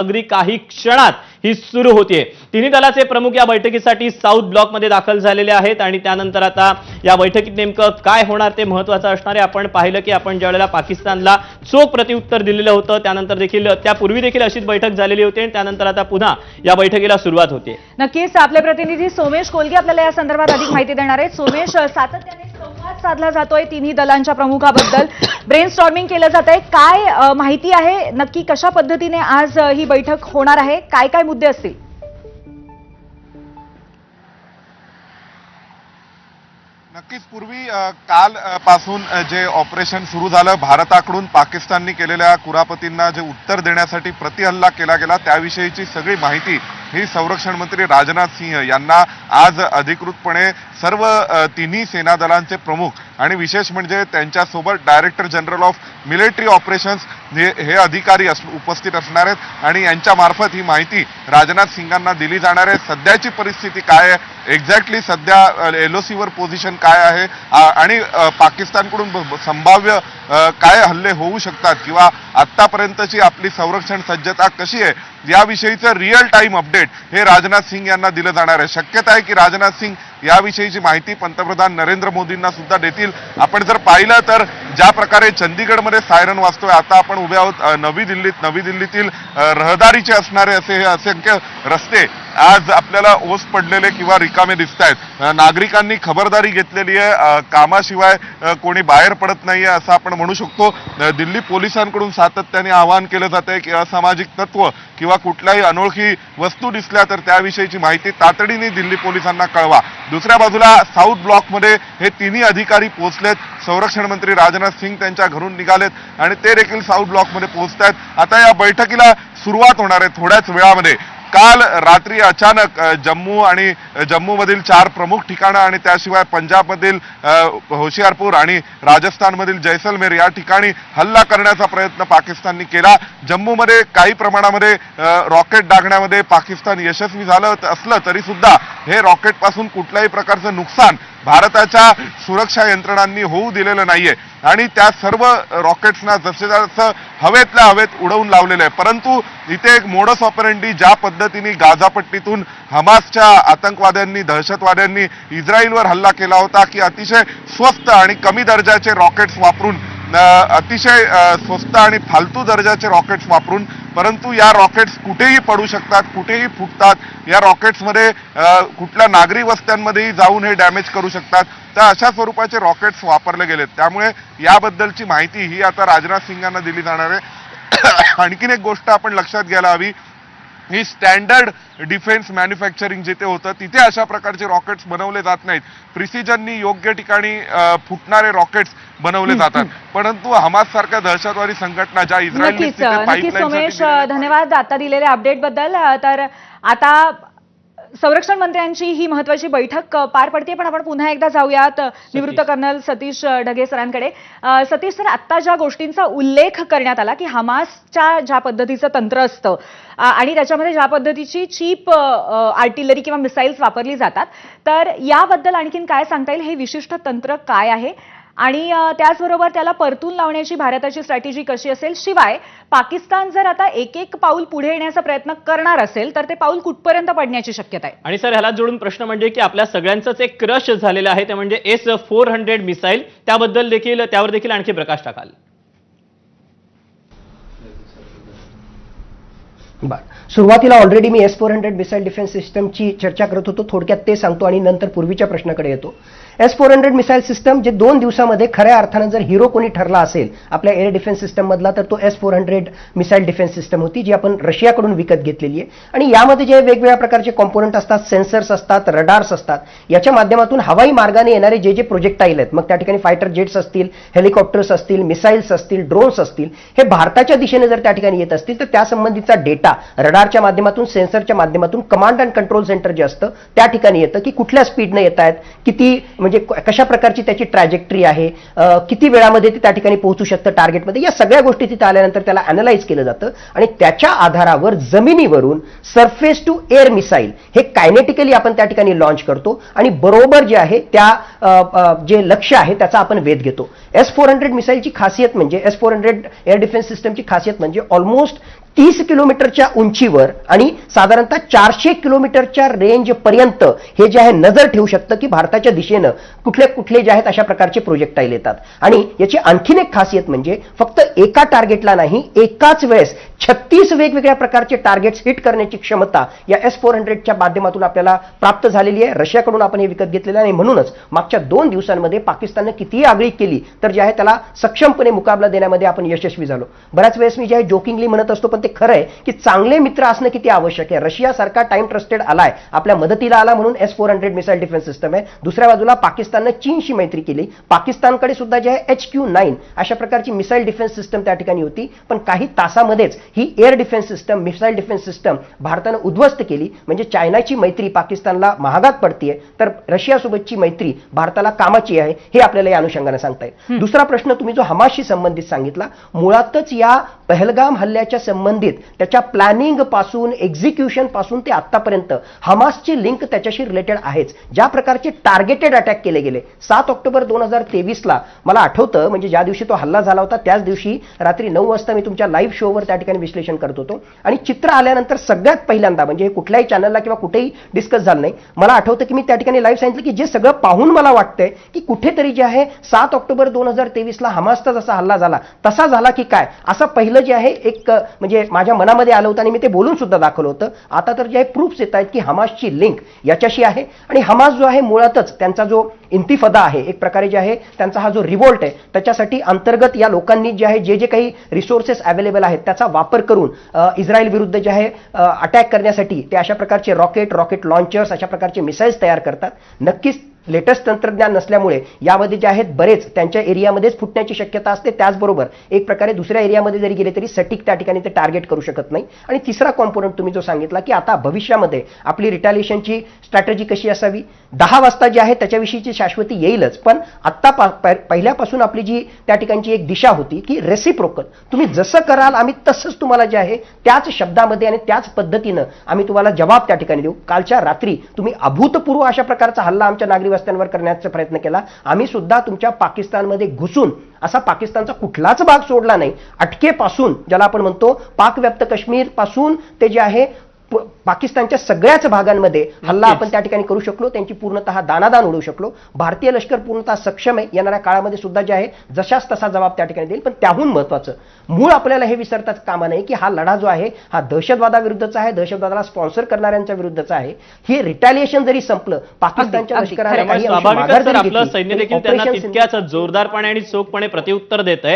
अगदी काही क्षणात ही सुरू होतीये. तिन्ही दलाचे प्रमुख या बैठकीसाठी साऊथ ब्लॉकमध्ये दाखल झालेले आहेत आणि त्यानंतर आता या बैठकीत नेमकं काय होणार ते महत्वाचं असणार आहे. आपण पाहिलं की आपण ज्यावेळेला पाकिस्तानला चोख प्रत्युत्तर दिलेलं होतं त्यानंतर देखील त्यापूर्वी देखील अशीच बैठक झालेली होती आणि त्यानंतर आता पुन्हा या बैठकीला सुरुवात होते नक्कीच आपले प्रतिनिधी सोमेश कोलगे आपल्याला या संदर्भात अधिक माहिती देणार आहेत. सोमेश सातत्याने साधला जातोय तिन्ही दलांच्या प्रमुखाबद्दल. ब्रेन स्टॉर्मिंग केलं जात आहे काय माहिती आहे? नक्की कशा पद्धतीने आज ही बैठक होणार आहे? काय काय मुद्दे असतील? नक्कीच. पूर्वी काल पासून जे ऑपरेशन सुरू झालं भारताकडून पाकिस्ताननी केलेल्या कुरापतींना जे उत्तर देण्यासाठी प्रतिहल्ला केला गेला त्याविषयीची सगळी माहिती हे संरक्षण मंत्री राजनाथ सिंह यांना आज अधिकृतपणे सर्व तिन्ही सेना दलांचे प्रमुख आणि विशेष म्हणजे त्यांच्यासोबत director general of military operations हे हे अधिकारी अस उपस्थित असणार आहेत आणि यांच्यामार्फत ही माहिती राजनाथ सिंगांना दिली जाणार आहे. सध्याची परिस्थिती काय आहे? एक्झॅक्टली सध्या एल ओ सीवर पोझिशन काय आहे? आणि पाकिस्तानकडून संभाव्य काय हल्ले होऊ शकतात? किंवा आत्तापर्यंतची आपली संरक्षण सज्जता कशी आहे? याविषयीचं रिअल टाईम अपडेट हे राजनाथ सिंग यांना दिलं जाणार आहे. शक्यता आहे की राजनाथ सिंग याविषयीची माहिती पंतप्रधान नरेंद्र मोदींना सुद्धा देतील? आपण जर पाहिलं तर ज्या प्रकारे चंदीगडमध्ये सायरन वाजतोय आता आपण उभे आहोत नवी दिल्लीत. नवी दिल्लीतील रहदारीचे असणारे असे हे असंख्य रस्ते आज आपल्याला ओस पडलेले किंवा रिकामे दिसत आहेत नागरिकांनी खबरदारी घेतलेली आहे. कामाशिवाय कोणी बाहेर पडत नाहीये असं आपण म्हणू शकतो. दिल्ली पोलिसांकडून सातत्याने आवाहन केलं जात आहे की असामाजिक तत्व किंवा कुठल्याही अनोळखी वस्तू दिसल्या तर त्याविषयीची माहिती तातडीने दिल्ली पोलिसांना कळवा. दुसऱ्या बाजूला साऊथ ब्लॉकमध्ये हे तिन्ही अधिकारी पोहोचलेत. संरक्षण मंत्री राजनाथ सिंग त्यांच्या घरून निघालेत आणि ते देखील साऊथ ब्लॉकमध्ये पोहोचत आहेत आता या बैठकीला सुरुवात होणार आहे थोड्याच वेळामध्ये. काल रात्री अचानक जम्मू आणि जम्मूमधील चार प्रमुख ठिकाणं आणि त्याशिवाय पंजाबमधील होशियारपूर आणि राजस्थानमधील जैसलमेर या ठिकाणी हल्ला करण्याचा प्रयत्न पाकिस्ताननी केला. जम्मूमध्ये काही प्रमाणामध्ये रॉकेट डागण्यामध्ये पाकिस्तान यशस्वी झालं असलं तरी सुद्धा हे रॉकेटपासून कुठल्याही प्रकारचं नुकसान भारताच्या सुरक्षा यंत्रणांनी होऊ दिलेलं नाहीये. आणि त्या सर्व रॉकेट्सना जसे जसं हवेतल्या हवेत उडवून लावलेलं आहे. परंतु इथे एक मोडस ऑपरेंडी ज्या पद्धतीने गाझापट्टीतून हमासच्या आतंकवाद्यांनी दहशतवाद्यांनी इस्रायलवर हल्ला केला होता की अतिशय स्वस्त आणि कमी दर्जाचे रॉकेट्स वापरून अतिशय स्वस्त आणि फालतू दर्जाचे रॉकेट्स वापरून परंतु या रॉकेट्स कुठेही पडू शकतात कुठेही फुटतात या रॉकेट्समध्ये कुठल्या नागरी वस्त्यांमध्येही जाऊन हे डॅमेज करू शकतात. तर अशा स्वरूपाचे रॉकेट्स वापरले गेलेत. त्यामुळे याबद्दलची माहिती ही आता राजनाथ सिंगांना दिली जाणार आहे. आणखीन एक गोष्ट आपण लक्षात घ्यायला हवी. ही स्टँडर्ड डिफेन्स मॅन्युफॅक्चरिंग जिथे होतं तिथे अशा प्रकारचे रॉकेट्स बनवले जात नाहीत. प्रिसिजननी योग्य ठिकाणी फुटणारे रॉकेट्स बनवले जातात. परंतु हमास सारख्या दहशतवादी संघटना ज्या इस्रायल धन्यवाद आता दिलेल्या अपडेटबद्दल. तर आता संरक्षण मंत्र्यांची ही महत्वाची बैठक पार पडते पण आपण पुन्हा एकदा जाऊयात निवृत्त कर्नल सतीश ढगे सरांकडे. सतीश सर आता ज्या गोष्टींचा उल्लेख करण्यात आला की हमासच्या ज्या पद्धतीचं तंत्र असतं आणि त्याच्यामध्ये ज्या पद्धतीची चीप आर्टिलरी किंवा मिसाईल्स वापरली जातात तर याबद्दल आणखीन काय सांगता येईल? हे विशिष्ट तंत्र काय आहे? आणि त्याचबरोबर त्याला परतून लावण्याची भारताची स्ट्रॅटेजी कशी असेल? शिवाय पाकिस्तान जर आता एक एक पाऊल पुढे येण्याचा प्रयत्न करणार असेल तर ते पाऊल कुठपर्यंत पडण्याची शक्यता आहे? आणि सर ह्याला जोडून प्रश्न म्हणजे की आपल्या सगळ्यांचंच एक क्रश झालेलं आहे ते म्हणजे एस फोर हंड्रेड मिसाईल. त्याबद्दल देखील त्यावर देखील आणखी प्रकाश टाकाल. बर. सुरुवातीला ऑलरेडी मी S four hundred missile defence सिस्टमची चर्चा करत होतो थोडक्यात ते सांगतो आणि नंतर पूर्वीच्या प्रश्नाकडे येतो. S four hundred missile system जे दोन दिवसामध्ये खऱ्या अर्थानं जर हिरो कोणी ठरला असेल आपल्या एअर डिफेन्स सिस्टममधला तर तो S four hundred missile defence system होती जी आपण रशियाकडून विकत घेतलेली आहे. आणि यामध्ये जे वेगवेगळ्या प्रकारचे कॉम्पोनंट असतात सेन्सर्स असतात रडार्स असतात याच्या माध्यमातून हवाई मार्गाने येणारे जे जे प्रोजेक्टाईल आहेत मग त्या ठिकाणी फायटर जेट्स असतील हेलिकॉप्टर्स असतील मिसाईल्स असतील ड्रोन्स असतील हे भारताच्या दिशेने जर त्या ठिकाणी येत असतील तर त्यासंबंधीचा डेटा रडारच्या माध्यमातून सेन्सरच्या माध्यमातून कमांड अँड कंट्रोल सेंटर जे असतं त्या ठिकाणी येतं की कुठल्या स्पीडने येत आहेत किती म्हणजे कशा प्रकारची त्याची ट्रॅजेक्टरी आहे? किती वेळामध्ये ते त्या ठिकाणी पोहोचू शकतं टार्गेटमध्ये या सगळ्या गोष्टी तिथे आल्यानंतर त्याला अनालाइज केलं जातं. आणि त्याच्या आधारावर जमिनीवरून सरफेस टू एअर मिसाईल हे कायनेटिकली आपण त्या ठिकाणी लॉन्च करतो. आणि बरोबर जे आहे त्या जे लक्ष्य आहे त्याचा आपण वेध घेतो. एस फोर हंड्रेड मिसाईलची खासियत म्हणजे S four hundred air defence सिस्टमची खासियत म्हणजे ऑलमोस्ट तीस किलोमीटरच्या उंचीवर आणि साधारणतः चारशे किलोमीटरच्या रेंज पर्यंत हे जे आहे नजर ठेवू शकतं की भारताच्या दिशेनं कुठले कुठले जे आहेत अशा प्रकारचे प्रोजेक्टाईल येतात. आणि याची आणखीन एक खासियत म्हणजे फक्त एका टार्गेटला नाही एकाच वेळेस छत्तीस वेगवेगळ्या प्रकारचे टार्गेट्स हिट करण्याची क्षमता या एस फोर हंड्रेडच्या माध्यमातून आपल्याला प्राप्त झालेली आहे. रशियाकडून आपण हे विकत घेतलेलं आहे आणि म्हणूनच मागच्या दोन दिवसांमध्ये पाकिस्ताननं कितीही आगळी केली तर जे आहे त्याला सक्षमपणे मुकाबला देण्यामध्ये आपण यशस्वी झालो. बऱ्याच वेळेस मी जे आहे जोकिंगली म्हणत असतो पण ते खरं आहे की चांगले मित्र असणं किती आवश्यक आहे? रशियासारखा टाइम ट्रस्टेड आलाय आपल्या मदतीला आला म्हणून S four hundred missile defence system आहे. दुसऱ्या बाजूला पाकिस्ताननं चीनशी मैत्री केली. पाकिस्तानकडे सुद्धा जे आहे एच क्यू नाईन अशा प्रकारची मिसाईल डिफेन्स सिस्टम त्या ठिकाणी होती. पण काही तासामध्येच ही air defence system missile defence system भारतानं उद्ध्वस्त केली. म्हणजे चायनाची मैत्री पाकिस्तानला महागात पडतीये. तर रशियासोबतची मैत्री भारताला कामाची आहे हे आपल्याला या अनुषंगाने सांगता येईल. दुसरा प्रश्न तुम्ही जो हमासशी संबंधित सांगितला मुळातच या पहलगाम हल्ल्याच्या संबंधित त्याच्या प्लॅनिंगपासून एक्झिक्युशनपासून ते आतापर्यंत हमासची लिंक त्याच्याशी रिलेटेड आहेच. ज्या प्रकारचे टार्गेटेड अटॅक केले गेले. सात ऑक्टोबर दोन हजार तेवीसला मला आठवतं म्हणजे ज्या दिवशी तो हल्ला झाला होता त्याच दिवशी रात्री नऊ वाजता मी तुमच्या लाईव्ह शोवर त्या ठिकाणी विश्लेषण करत होतो. आणि चित्र आल्यानंतर सगळ्यात पहिल्यांदा म्हणजे हे कुठल्याही चॅनलला किंवा कुठेही डिस्कस झालं नाही मला आठवतं की मी त्या ठिकाणी लाईव्ह सांगितलं की जे सगळं पाहून मला वाटतंय की कुठेतरी जे आहे सात ऑक्टोबर दोन हजार तेवीसला हमासचा जसा हल्ला झाला तसा झाला की काय? असं पहिलं जे आहे एक म्हणजे माझ्या मनामध्ये आलं होतं आणि मी ते बोलून सुद्धा दाखवलं होतं. आता तर जे आहे प्रूफ्स येत आहेत की हमासची लिंक याच्याशी आहे. आणि हमास जो आहे मुळातच त्यांचा जो इंतिफदा आहे एक प्रकारे जे आहे त्यांचा हा जो रिवोल्ट आहे त्याच्यासाठी अंतर्गत या लोकांनी जे आहे जे जे काही रिसोर्सेस अवेलेबल आहेत त्याचा वापर करून इस्रायल विरुद्ध जे आहे अटॅक करण्यासाठी ते अशा प्रकारचे रॉकेट रॉकेट लॉन्चर्स अशा प्रकारचे मिसाईल्स तयार करतात. नक्कीच लेटेस्ट तंत्रज्ञान नसल्यामुळे यामध्ये जे आहेत बरेच त्यांच्या एरियामध्येच फुटण्याची शक्यता असते. त्याचबरोबर एक प्रकारे दुसऱ्या एरियामध्ये जरी गेले तरी सटीक त्या ठिकाणी ते टार्गेट करू शकत नाही. आणि तिसरा कॉम्पोनंट तुम्ही जो सांगितला की आता भविष्यामध्ये आपली रिटॅलिएशनची स्ट्रॅटेजी कशी असावी? दहा वाजता जी आहे त्याच्याविषयीची शाश्वती येईलच. पण आत्ता पहिल्यापासून आपली जी त्या ठिकाणची एक दिशा होती की रेसिप्रोकल तुम्ही जसं कराल आम्ही तसंच तुम्हाला जे आहे त्याच शब्दामध्ये आणि त्याच पद्धतीनं आम्ही तुम्हाला जबाब त्या ठिकाणी देऊ. कालच्या रात्री तुम्ही अभूतपूर्व अशा प्रकारचा हल्ला आमच्या नागरिक वस्त्यांवर करण्याचा प्रयत्न केला. आम्ही सुद्धा तुमच्या पाकिस्तानमध्ये घुसून असा पाकिस्तानचा कुठलाच भाग सोडला नाही. अटकेपासून ज्याला आपण म्हणतो पाकव्याप्त काश्मीरपासून ते जे आहे पाकिस्तानच्या सगळ्याच भागांमध्ये हल्ला. आपण त्या ठिकाणी करू शकलो त्यांची पूर्णतः दानादान उडवू शकलो. भारतीय लष्कर पूर्णतः सक्षम आहे येणाऱ्या काळामध्ये सुद्धा जे आहे जशाच तसा जबाब त्या ठिकाणी देईल. पण त्याहून महत्वाचं मूळ आपल्याला हे विसरताच कामा नाही की हा लढा जो आहे हा दहशतवादाविरुद्धचा आहे दहशतवादाला स्पॉन्सर करणाऱ्यांच्या विरुद्धचा आहे. हे रिटॅलिएशन जरी संपलं पाकिस्तानच्या. लष्कराला काही तितक्याच जोरदारपणे आणि चोखपणे प्रत्युत्तर देत आहे